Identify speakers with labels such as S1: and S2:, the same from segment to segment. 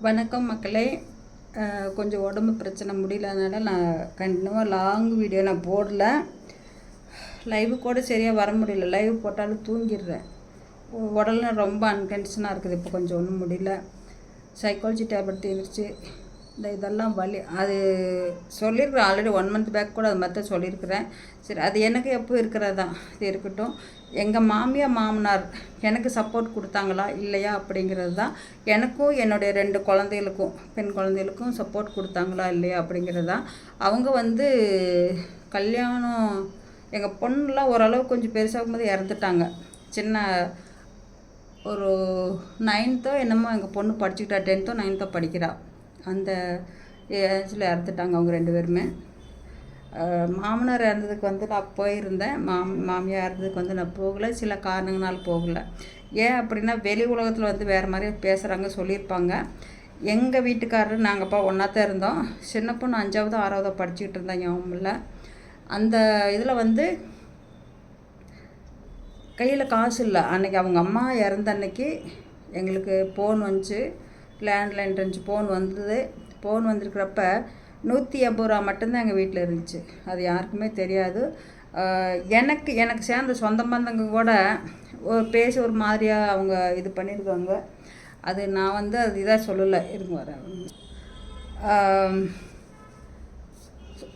S1: வணக்கம் மக்களே. கொஞ்சம் உடம்பு பிரச்சனை முடியலனால நான் கண்டினியூவாக லாங் வீடியோ நான் போடல. லைவு கூட சரியாக வர முடியல. லைவ் போட்டாலும் தூங்கிடுறேன். உ- உடல்ல ரொம்ப அன்கண்டிஷனாக இருக்குது. இப்போ கொஞ்சம் ஒன்றும் முடியல. சைக்காலஜி டேப்லெட் தீர்ந்துருச்சு இந்த இதெல்லாம் வலி அது சொல்லியிருக்கிறேன் ஆல்ரெடி ஒன் மந்த் பேக் கூட அது மாதிரி சொல்லியிருக்கிறேன் சரி அது எனக்கு எப்போ இருக்கிறதா? இது இருக்கட்டும். எங்கள் மாமியார் மாமனார் எனக்கு சப்போர்ட் கொடுத்தாங்களா? இல்லையா? அப்படிங்கிறது தான் எனக்கும் என்னுடைய ரெண்டு குழந்தைகளுக்கும் பெண் குழந்தைகளுக்கும் சப்போர்ட் கொடுத்தாங்களா? இல்லையா? அப்படிங்கிறது தான். அவங்க வந்து கல்யாணம் எங்கள் பொண்ணுலாம் ஓரளவு கொஞ்சம் பெருசாகும் போது இறந்துட்டாங்க. சின்ன ஒரு நைன்த்தோ என்னமோ எங்கள் பொண்ணு படிச்சுக்கிட்டா டென்த்தோ நைன்த்தோ படிக்கிறா. அந்த ஏஜில் இறந்துட்டாங்க அவங்க ரெண்டு பேருமே. மாமனார் இறந்ததுக்கு வந்து நான் போயிருந்தேன். மாம் மாமியார் இறந்ததுக்கு வந்து நான் போகலை. சில காரணங்களால் போகலை. ஏன் அப்படின்னா வெளி உலகத்தில் வந்து வேறு மாதிரி பேசுகிறாங்க சொல்லியிருப்பாங்க. எங்கள் வீட்டுக்காரர் நாங்கள்ப்பா ஒன்றா தான் இருந்தோம். சின்ன பொண்ணு அஞ்சாவது ஆறாவதோ படிச்சுக்கிட்டு இருந்தேன் ஞாபகம் இல்லை அந்த இதில் வந்து கையில் காசு இல்லை. அன்னைக்கு அவங்க அம்மா இறந்த அன்னைக்கு எங்களுக்கு ஃபோன் வந்துச்சு. லேண்ட்லைன் இருந்துச்சு ஃபோன் வந்தது. ஃபோன் வந்திருக்கிறப்ப நூற்றி எண்பது ரூபா மட்டும்தான் எங்கள் வீட்டில் இருந்துச்சு. அது யாருக்குமே தெரியாது. எனக்கு எனக்கு சேர்ந்த சொந்த பந்தங்க கூட ஒரு பேசி ஒரு மாதிரியாக அவங்க இது பண்ணியிருக்காங்க அது நான் வந்து அது இதாக சொல்லலை. இருங்க வரேன்.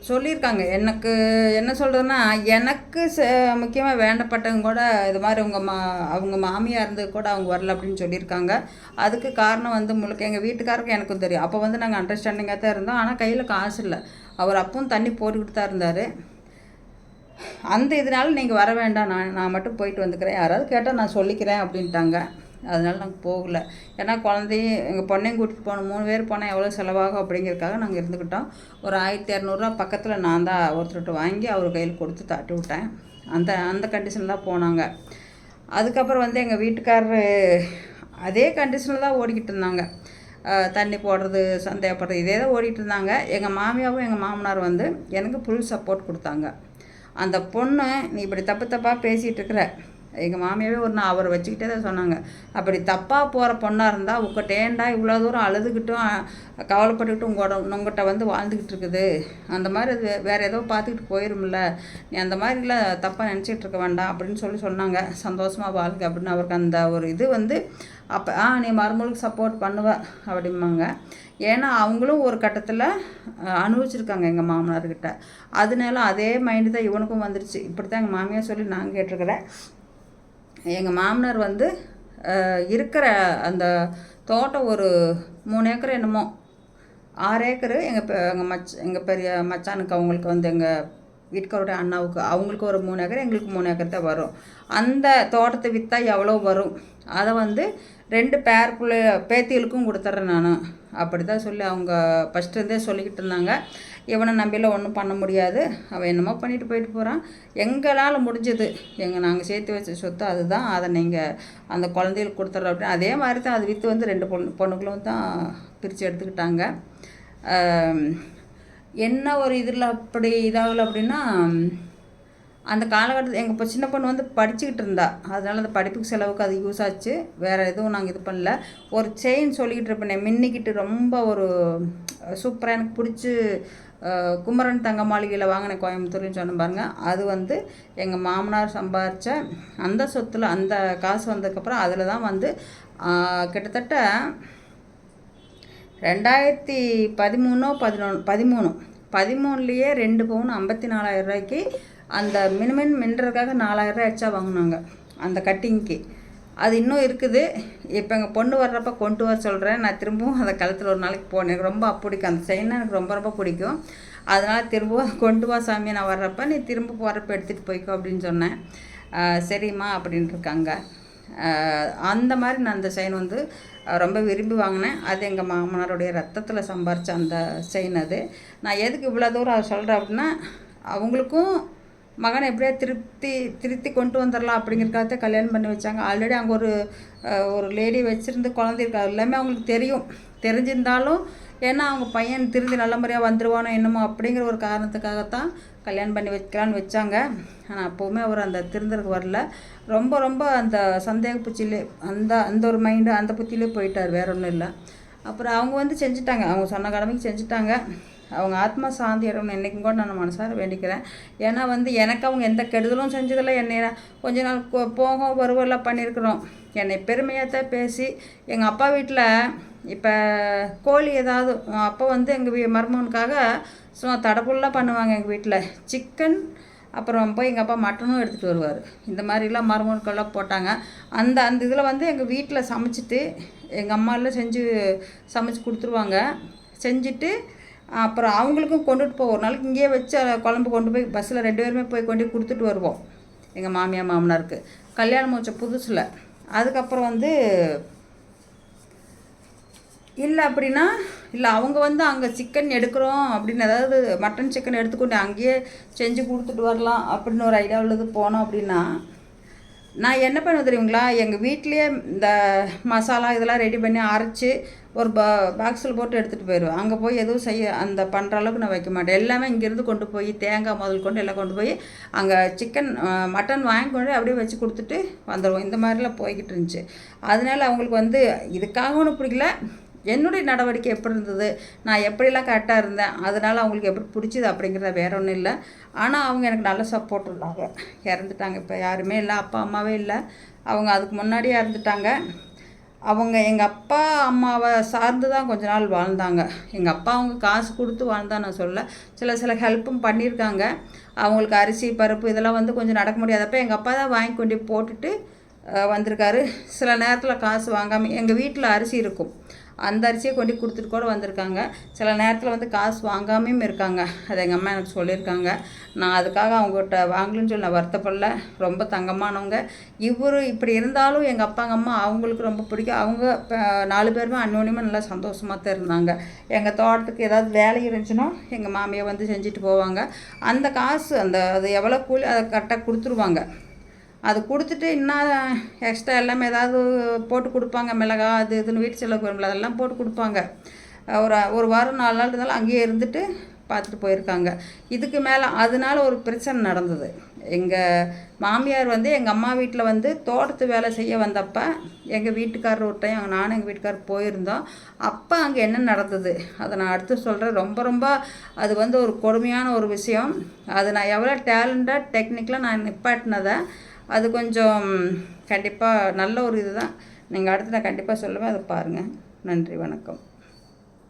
S1: சொல்லியிருக்காங்க. எனக்கு என்ன சொல்கிறதுன்னா எனக்கு ச முக்கியமாக வேண்டப்பட்டவங்க கூட இது மாதிரி அவங்க மா அவங்க மாமியார் இருந்தது கூட அவங்க வரல அப்படின்னு சொல்லியிருக்காங்க. அதுக்கு காரணம் வந்து முழுக்க எங்கள் வீட்டுக்காரருக்கு எனக்கும் தெரியும். அப்போ வந்து நாங்கள் அண்டர்ஸ்டாண்டிங்காக தான் இருந்தோம். ஆனால் கையில் காசு இல்லை. அவர் அப்பவும் தண்ணி போட்டுக்கிட்டு தான் இருந்தார். அந்த இதனால நீங்கள் வர வேண்டாம். நான் நான் மட்டும் போயிட்டு வந்துக்கிறேன். யாராவது கேட்டால் நான் சொல்லிக்கிறேன் அப்படின்ட்டாங்க. அதனால நாங்கள் போகல. ஏன்னா குழந்தையும் எங்கள் பொண்ணையும் கூட்டிகிட்டு போகணும் மூணு பேர் போனால் எவ்வளோ செலவாகும் அப்படிங்கிறதுக்காக நாங்கள் இருந்துக்கிட்டோம் ஒரு ஆயிரத்தி இரநூறுவா பக்கத்தில் நான் தான் ஒருத்தர்கிட்ட வாங்கி அவர் கையில் கொடுத்து தட்டி விட்டேன். அந்த அந்த கண்டிஷனில் போனாங்க. அதுக்கப்புறம் வந்து எங்கள் வீட்டுக்காரர் அதே கண்டிஷனில் தான் ஓடிக்கிட்டு இருந்தாங்க. தண்ணி போடுறது சந்தேகப்படுறது இதே தான் ஓடிட்டு இருந்தாங்க. எங்கள் மாமியாவும் எங்கள் மாமனார் வந்து எனக்கு ஃபுல் சப்போர்ட் கொடுத்தாங்க. அந்த பொண்ணு நீ இப்படி தப்பு தப்பாக பேசிகிட்டு இருக்கிற. எங்கள் மாமியாவே ஒரு நான் அவரை வச்சுக்கிட்டே தான் சொன்னாங்க. அப்படி தப்பாக போகிற பொண்ணாக இருந்தால் உங்கள்கிட்ட ஏன்டா இவ்வளோ தூரம் அழுதுகிட்டும் கவலைப்பட்டுக்கிட்டும் உங்களோட உங்கள்கிட்ட வந்து வாழ்ந்துக்கிட்டு இருக்குது. அந்த மாதிரி அது வேறு ஏதோ பார்த்துக்கிட்டு போயிரும்ல. நீ அந்த மாதிரிலாம் தப்பாக நினச்சிக்கிட்டு இருக்க வேண்டாம் அப்படின்னு சொல்லி சொன்னாங்க. சந்தோஷமாக வாழ்க அப்படின்னு அவருக்கு அந்த ஒரு இது வந்து அப்போ ஆ நீ மருமகளுக்கு சப்போர்ட் பண்ணுவ அப்படிம்பாங்க. ஏன்னா அவங்களும் ஒரு கட்டத்தில் அனுபவிச்சிருக்காங்க எங்கள் மாமனார்கிட்ட. அதனால அதே மைண்டு தான் இவனுக்கும் வந்துருச்சு. இப்படி தான் எங்கள் மாமியார் சொல்லி நான் கேட்டிருக்கிறேன். எங்கள் மாமனார் வந்து இருக்கிற அந்த தோட்டம் ஒரு மூணு ஏக்கர் என்னமோ. ஆறு ஏக்கரு எங்கள் எங்கள் மச் எங்கள் பெரிய மச்சானுக்கு அவங்களுக்கு வந்து எங்கள் வீட்டுக்காரோட அண்ணாவுக்கு அவங்களுக்கு ஒரு மூணு ஏக்கர் எங்களுக்கு மூணு ஏக்கர் தான் வரும். அந்த தோட்டத்தை விற்றா எவ்வளோ வரும்? அதை வந்து ரெண்டு பேர் பிள்ளை பேத்திகளுக்கும் கொடுத்துட்றேன் நான். அப்படி தான் சொல்லி அவங்க ஃபஸ்ட்டு இருந்தே சொல்லிக்கிட்டு இருந்தாங்க. இவனை நம்பிலாம் ஒன்றும் பண்ண முடியாது. அவன் என்னமோ பண்ணிட்டு போயிட்டு போகிறான் எங்களால் முடிஞ்சது. எங்கள் நாங்கள் சேர்த்து வச்ச சொத்து அதுதான். அதை நீங்கள் அந்த குழந்தைகளுக்கு கொடுத்துட்றோம் அப்படின்னு. அதே மாதிரி தான் அது விற்று வந்து ரெண்டு பொண்ணு பொண்ணுகளும் தான் பிரித்து எடுத்துக்கிட்டாங்க. என்ன ஒரு இதில் அப்படி இதாகலை அப்படின்னா அந்த காலகட்டத்தில் எங்கள் இப்போ சின்ன பொண்ணு வந்து படிச்சுக்கிட்டு இருந்தா. அதனால் அந்த படிப்புக்கு செலவுக்கு அது யூஸ் ஆச்சு. வேறு எதுவும் நாங்கள் இது பண்ணல. ஒரு செயின் சொல்லிக்கிட்டு இருப்பேன் மின்னிக்கிட்டு ரொம்ப ஒரு சூப்பராக எனக்கு பிடிச்சி குமரன் தங்க மாளிகையில் வாங்கின கோயம்புத்தூர்னு சொன்ன பாருங்கள் அது வந்து எங்கள் மாமனார் சம்பாரித்த அந்த சொத்தில் அந்த காசு வந்ததுக்கப்புறம் அதில் தான் வந்து கிட்டத்தட்ட ரெண்டாயிரத்தி பதிமூணோ பதினொன்று பதிமூணு. பதிமூணுலேயே ரெண்டு பவுன் ஐம்பத்தி நாலாயிரம் ரூபாய்க்கு அந்த மினிமம் மின்றதுக்காக நாலாயிரம் ரூபாய் எச்சா வாங்கினாங்க அந்த கட்டிங்க்கு. அது இன்னும் இருக்குது. இப்போ எங்கள் பொண்ணு வர்றப்ப கொண்டு வர சொல்கிறேன் நான் திரும்பவும் அதை கழுத்தில் ஒரு நாளைக்கு போனேன் எனக்கு ரொம்ப பிடிக்கும். அந்த செயின்னா எனக்கு ரொம்ப ரொம்ப பிடிக்கும். அதனால் திரும்பவும் கொண்டு வா சாமி நான் வர்றப்ப நீ திரும்ப போகிறப்ப எடுத்துகிட்டு போய்க்கோ அப்படின்னு சொன்னேன். சரிம்மா அப்படின்ட்டு இருக்காங்க. அந்த மாதிரி நான் அந்த செயின் வந்து ரொம்ப விரும்பி வாங்கினேன். அது எங்கள் மாமனாருடைய ரத்தத்தில் சம்பாரித்த அந்த செயின் அது. நான் எதுக்கு இவ்வளோ தூரம் அதை சொல்கிறேன் அப்படின்னா அவங்களுக்கும் மகனை எப்படியா திருப்தி திருத்தி கொண்டு வந்துடலாம் அப்படிங்கிறக்காக கல்யாணம் பண்ணி வச்சாங்க. ஆல்ரெடி அங்கே ஒரு ஒரு லேடி வச்சுருந்து குழந்தை இருக்கா. எல்லாமே அவங்களுக்கு தெரியும். தெரிஞ்சிருந்தாலும் ஏன்னா அவங்க பையன் திருந்தி நல்ல முறையாக வந்துடுவானோ என்னமோ அப்படிங்கிற ஒரு காரணத்துக்காகத்தான் கல்யாணம் பண்ணி வைக்கலான்னு வச்சாங்க. ஆனால் அப்போவுமே அவர் அந்த திருந்தருக்கு வரல. ரொம்ப ரொம்ப அந்த சந்தேக பூச்சியிலே அந்த அந்த ஒரு மைண்டு அந்த புத்தியிலே போயிட்டார். வேற ஒன்றும் இல்லை. அப்புறம் அவங்க வந்து செஞ்சுட்டாங்க. அவங்க சொன்ன கடமைக்கு செஞ்சுட்டாங்க. அவங்க ஆத்மா சாந்தி அடையணும் என்றைக்கும் கூட நான் மனசார வேண்டிக்கிறேன். ஏன்னா வந்து எனக்கு அவங்க எந்த கெடுதலும் செஞ்சதில்லை. என்னை கொஞ்ச நாள் போகும் வருவெல்லாம் பண்ணியிருக்கிறோம். என்னை பெருமையாக தான் பேசி எங்கள் அப்பா வீட்டில் இப்போ கோழி ஏதாவது அப்போ வந்து எங்கள் வீ மருமகனுக்காக சும்மா தடப்புலாம் பண்ணுவாங்க எங்கள் வீட்டில் சிக்கன் அப்புறம் போய் எங்கள் அப்பா மட்டனும் எடுத்துகிட்டு வருவார். இந்த மாதிரிலாம் மருமகனுக்கெல்லாம் போட்டாங்க. அந்த அந்த இதில் வந்து எங்கள் வீட்டில் சமைச்சிட்டு எங்கள் அம்மாலாம் செஞ்சு சமைச்சு கொடுத்துருவாங்க. செஞ்சுட்டு அப்புறம் அவங்களுக்கும் கொண்டுட்டு போவோம் ஒரு நாளைக்கு இங்கேயே வச்சு குழம்பு கொண்டு போய் பஸ்ஸில் ரெண்டு பேருமே போய் கொண்டு கொடுத்துட்டு வருவோம். எங்கள் மாமியார் மாமனாருக்கு. கல்யாணம் முடிச்ச புதுசில். அதுக்கப்புறம் வந்து இல்லை அப்படின்னா இல்லை அவங்க வந்து அங்கே சிக்கன் எடுக்கிறோம் அப்படின்னு அதாவது மட்டன் சிக்கன் எடுத்துக்கொண்டு அங்கேயே செஞ்சு கொடுத்துட்டு வரலாம் அப்படின்னு ஒரு ஐடியா உள்ளது போனோம் அப்படின்னா நான் என்ன பண்ணுவேன் தெரியுங்களா? எங்கள் வீட்லேயே இந்த மசாலா இதெல்லாம் ரெடி பண்ணி அரைச்சி ஒரு பா பாக்ஸில் போட்டு எடுத்துகிட்டு போயிடுவேன் அங்கே போய் எதுவும் செய்ய அந்த பண்ணுற அளவுக்கு நான் வைக்க மாட்டேன். எல்லாமே இங்கேருந்து கொண்டு போய் தேங்காய் முதல் கொண்டு எல்லாம் கொண்டு போய் அங்கே சிக்கன் மட்டன் வாங்கி கொண்டு அப்படியே வச்சு கொடுத்துட்டு வந்துடுவோம் இந்த மாதிரிலாம் போய்கிட்டு இருந்துச்சு. அதனால அவங்களுக்கு வந்து இதுக்காக ஒன்றும் பிடிக்கல. என்னுடைய நடவடிக்கை எப்படி இருந்தது? நான் எப்படிலாம் கரெக்டாக இருந்தேன்? அதனால் அவங்களுக்கு எப்படி பிடிச்சிது அப்படிங்கிறத வேற ஒன்றும் இல்லை. ஆனால் அவங்க எனக்கு நல்ல சப்போர்ட் இருந்தாங்க. இறந்துட்டாங்க. இப்போ யாருமே இல்லை. அப்பா அம்மாவே இல்லை. அவங்க அதுக்கு முன்னாடியே இறந்துட்டாங்க. அவங்க எங்கள் அப்பா அம்மாவை சார்ந்து தான் கொஞ்ச நாள் வாழ்ந்தாங்க. எங்கள் அப்பா அவங்க காசு கொடுத்து வாழ்ந்தா நான் சொல்ல. சில சில ஹெல்ப்பும் பண்ணியிருக்காங்க அவங்களுக்கு அரிசி பருப்பு இதெல்லாம் வந்து கொஞ்சம் நடக்க முடியாதப்ப எங்கள் அப்பா தான் வாங்கி கொண்டு போட்டுட்டு வந்திருக்காரு. சில நேரத்தில் காசு வாங்காமல் எங்கள் வீட்டில் அரிசி இருக்கும். அந்த அரிசியை கொண்டு கொடுத்துட்டு கூட வந்திருக்காங்க. சில நேரத்தில் வந்து காசு வாங்காமையும் இருக்காங்க. அது எங்கள் அம்மா எனக்கு சொல்லியிருக்காங்க. நான் அதுக்காக அவங்ககிட்ட வாங்கலன்னு சொல்லி நான் வருத்தப்படல. ரொம்ப தங்கமானவங்க. இவர் இப்படி இருந்தாலும் எங்கள் அப்பாங்க அம்மா அவங்களுக்கு ரொம்ப பிடிக்கும். அவங்க இப்போ நாலு பேருமே அன்னோனியமாக நல்லா சந்தோஷமாக தான் இருந்தாங்க. எங்கள் தோட்டத்துக்கு ஏதாவது வேலை இருந்துச்சுன்னா எங்கள் மாமியை வந்து செஞ்சுட்டு போவாங்க. அந்த காசு அந்த அது எவ்வளோ கூலி அதை கரெக்டாக கொடுத்துருவாங்க. அது கொடுத்துட்டு இன்னும் எக்ஸ்ட்ரா எல்லாமே ஏதாவது போட்டு கொடுப்பாங்க. மிளகா அது இதுன்னு வீட்டு செலவு வரும்ல அதெல்லாம் போட்டு கொடுப்பாங்க. ஒரு ஒரு வாரம் நாலு நாள் இருந்தாலும் அங்கேயே இருந்துட்டு பார்த்துட்டு போயிருக்காங்க. இதுக்கு மேலே அதனால ஒரு பிரச்சனை நடந்தது. எங்கள் மாமியார் வந்து எங்கள் அம்மா வீட்டில் வந்து தோட்டத்து வேலை செய்ய வந்தப்ப எங்கள் வீட்டுக்காரர் ஒரு டைம் நானும் எங்கள் வீட்டுக்காரர் போயிருந்தோம். அப்போ அங்கே என்ன நடந்தது? அதை நான் அடுத்து சொல்கிறேன் ரொம்ப ரொம்ப அது வந்து ஒரு கொடுமையான ஒரு விஷயம். அது நான் எவ்வளோ டேலண்டாக டெக்னிக்கலாக நான் நிப்பாட்டினதை அது கொஞ்சம் கண்டிப்பாக நல்ல ஒரு இது தான் நீங்கள் அடுத்து நான் கண்டிப்பாக சொல்லுவேன் அதை பாருங்கள் நன்றி வணக்கம்.